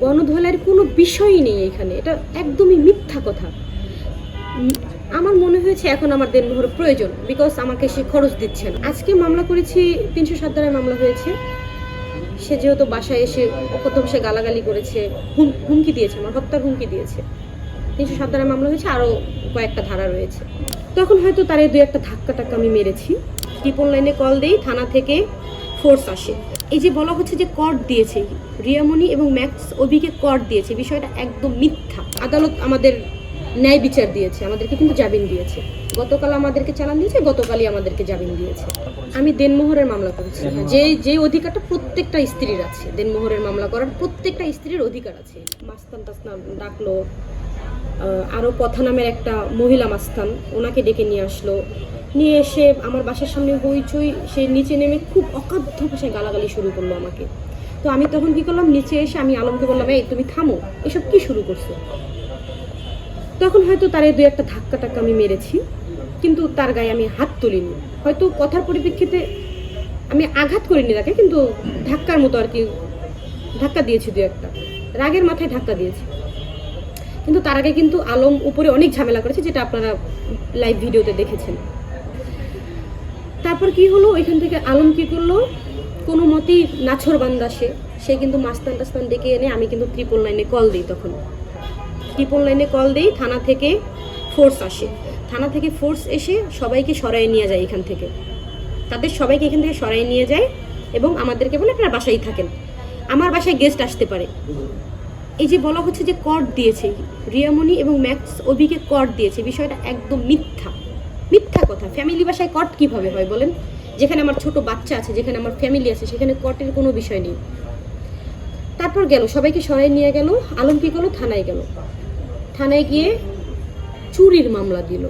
গণধোলার কোনো বিষয়ই নেই এখানে। এটা একদমই মিথ্যা কথা। আমার মনে হয়েছে এখন আমার দেনমোহর প্রয়োজন বিকজ আমাকে সে খরচ দিচ্ছে না। আজকে মামলা করেছি, তিনশো সাত ধারায় মামলা হয়েছে। সে যেহেতু বাসায় এসে প্রথম সে গালাগালি করেছে, হুম- হুমকি দিয়েছে, আমার হত্যার হুমকি দিয়েছে। তিনশো সাত ধারায় মামলা হয়েছে, আরও কয়েকটা ধারা রয়েছে। তখন হয়তো তার এই দু একটা ধাক্কা টাক্কা আমি মেরেছি। টিপন লাইনে কল দেই, থানা থেকে ফোর্স আসে। এই যে বলা হচ্ছে যে কর দিয়েছে রিয়ামণি এবং ম্যাক্স অভিকে কর দিয়েছে বিষয়টা একদম মিথ্যা। আদালত আমাদের ন্যায় বিচার দিয়েছে আমাদেরকে কিন্তু জামিন দিয়েছে। গতকাল আমাদেরকে চালান দিয়েছে গতকালই আমাদেরকে জামিন দিয়েছে। আমি দেনমোহরের মামলা করেছি। যে যে অধিকারটা প্রত্যেকটা স্ত্রীর আছে দেনমোহরের মামলা করার প্রত্যেকটা স্ত্রীর অধিকার আছে। মাস্তান টাস্তান ডাকলো আরও কথা নামের একটা মহিলা মাস্তান ওনাকে ডেকে নিয়ে আসলো। নিয়ে এসে আমার বাসার সামনে হইচই, সে নিচে নেমে খুব অকাধ্য ভাষায় গালাগালি শুরু করল আমাকে। তো আমি তখন কি করলাম? নিচে এসে আমি আলমকে বললাম, এই, তুমি থামো, এসব কি শুরু করছ? তখন হয়তো তার দু একটা ধাক্কা টাক্কা আমি মেরেছি, কিন্তু তার গায়ে আমি হাত তুলিনি। হয়তো কথার পরিপ্রেক্ষিতে আমি আঘাত করিনি তাকে, কিন্তু ধাক্কার মতো আর কি ধাক্কা দিয়েছি দু একটা। রাগের মাথায় ধাক্কা দিয়েছি। কিন্তু তার আগে কিন্তু আলম উপরে অনেক ঝামেলা করেছে, যেটা আপনারা লাইভ ভিডিওতে দেখেছেন। তারপর কি হলো? ওইখান থেকে আলম কি করল? কোনো মতেই নাছর বান্দা সে। সে কিন্তু মাস্তান টাস্তান ডেকে এনে আমি কিন্তু ত্রিপল লাইনে কল দিই তখন। ত্রিপল লাইনে কল দিই, থানা থেকে ফোর্স আসে। থানা থেকে ফোর্স এসে সবাইকে সরাই নিয়ে যায় এখান থেকে। তাদের সবাইকে এখান থেকে সরাই নিয়ে যায় এবং আমাদেরকে বলে, আপনারা বাসায় থাকেন। আমার বাসায় গেস্ট আসতে পারে। এই যে বলা হচ্ছে যে কর দিয়েছে, রিয়ামণি এবং ম্যাক্স অভিকে কর দিয়েছে, বিষয়টা একদম মিথ্যা। ফ্যামিলি বাসায় কট কীভাবে হয় বলেন? যেখানে আমার ছোট বাচ্চা আছে, যেখানে আমার ফ্যামিলি আছে, সেখানে কটের কোনো বিষয় নেই। তারপর গেল, সবাইকে সরাই নিয়ে গেল আলম কি করল থানায় গেল। থানায় গিয়ে চুরির মামলা দিল।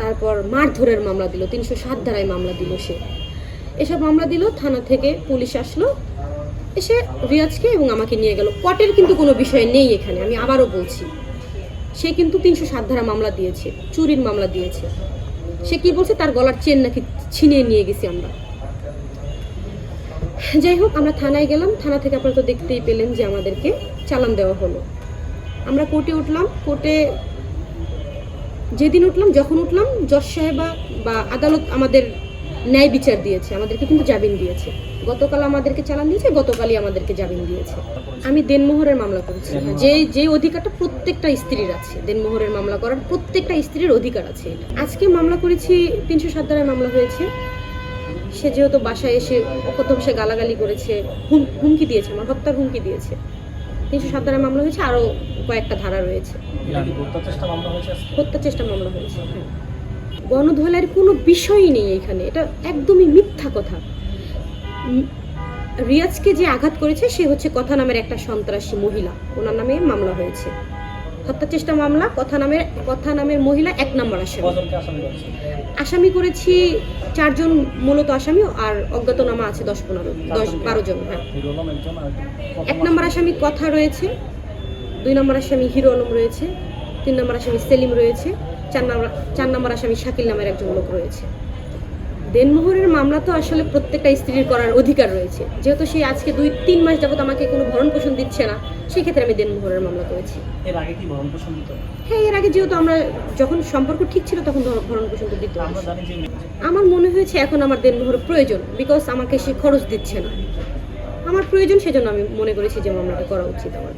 তারপর মারধরের মামলা দিল, তিনশো সাত ধারায় মামলা দিল সে। এসব মামলা দিল, থানা থেকে পুলিশ আসলো। এসে রিয়াজকে এবং আমাকে নিয়ে গেল। কটের কিন্তু কোনো বিষয় নেই এখানে, আমি আবারও বলছি। সে কিন্তু তিনশো সাত ধারা মামলা দিয়েছে, চুরির মামলা দিয়েছে। সে কি বলছে? তার গলার চেন নাকি ছিনিয়ে নিয়ে গেছি আমরা। যাই হোক, আমরা থানায় গেলাম। থানা থেকে আপনারা তো দেখতেই পেলেন যে আমাদেরকে চালান দেওয়া হলো। আমরা কোর্টে উঠলাম। কোর্টে যেদিন উঠলাম, যখন উঠলাম, জজ সাহেবা বা আদালত আমাদের ন্যায় বিচার দিয়েছে আমাদেরকে কিন্তু জামিন দিয়েছে। গতকাল আমাদেরকে চালান দিয়েছে গতকালই আমাদেরকে জামিন দিয়েছে। আমি দেনমোহরের মামলা করেছি যে যে অধিকারটা প্রত্যেকটা স্ত্রীর আছে দেনমোহরের মামলা করার প্রত্যেকটা স্ত্রীর অধিকার আছে। আজকে মামলা করেছি তিনশো সাত ধারায় মামলা হয়েছে। সে যেহেতু বাসায় এসে প্রথম সে গালাগালি করেছে হুম- হুমকি দিয়েছে আমার হত্যার হুমকি দিয়েছে। তিনশো সাত ধারায় মামলা হয়েছে আরও কয়েকটা ধারা রয়েছে। এটা কি হত্যা চেষ্টা মামলা হয়েছে গণধোলার কোনো বিষয়ই নেই এখানে। এটা একদমই মিথ্যা কথা। রিয়াজকে যে আঘাত করেছে সে হচ্ছে কথা নামের একটা সন্ত্রাসী মহিলা। ওনার নামে মামলা হয়েছে। হত্যা চেষ্টা মামলা কথা নামের কথা নামের মহিলা এক নম্বর আসামি। আসামি করেছি? চারজন মূলত আসামি আর অজ্ঞাতনামা আছে দশ পনেরো দশ বারো জন হ্যাঁ। এক নম্বর আসামি কথা রয়েছে দুই নম্বর আসামি হিরো আলম রয়েছে তিন নম্বর আসামি সেলিম রয়েছে। চার নম্বর চার নম্বর আসামি শাকিল নামের একজন লোক রয়েছে। দেনমোহরের মামলা তো আসলে প্রত্যেকটা স্ত্রীর করার অধিকার রয়েছে। যেহেতু সে আজকে দুই তিন মাস যাবত আমাকে কোনো ভরণ পোষণ দিচ্ছে না সেক্ষেত্রে আমি দেনমোহরের মামলা করেছি। এর আগে কি ভরণ পোষণ দিত? হ্যাঁ এর আগে যেহেতু আমরা যখন সম্পর্ক ঠিক ছিল তখন ভরণ পোষণ তো দিতে। আমার মনে হয়েছে এখন আমার দেনমোহর প্রয়োজন বিকজ আমাকে সে খরচ দিচ্ছে না। আমার প্রয়োজন সেজন্য আমি মনে করেছি যে মামলাটা করা উচিত আমার।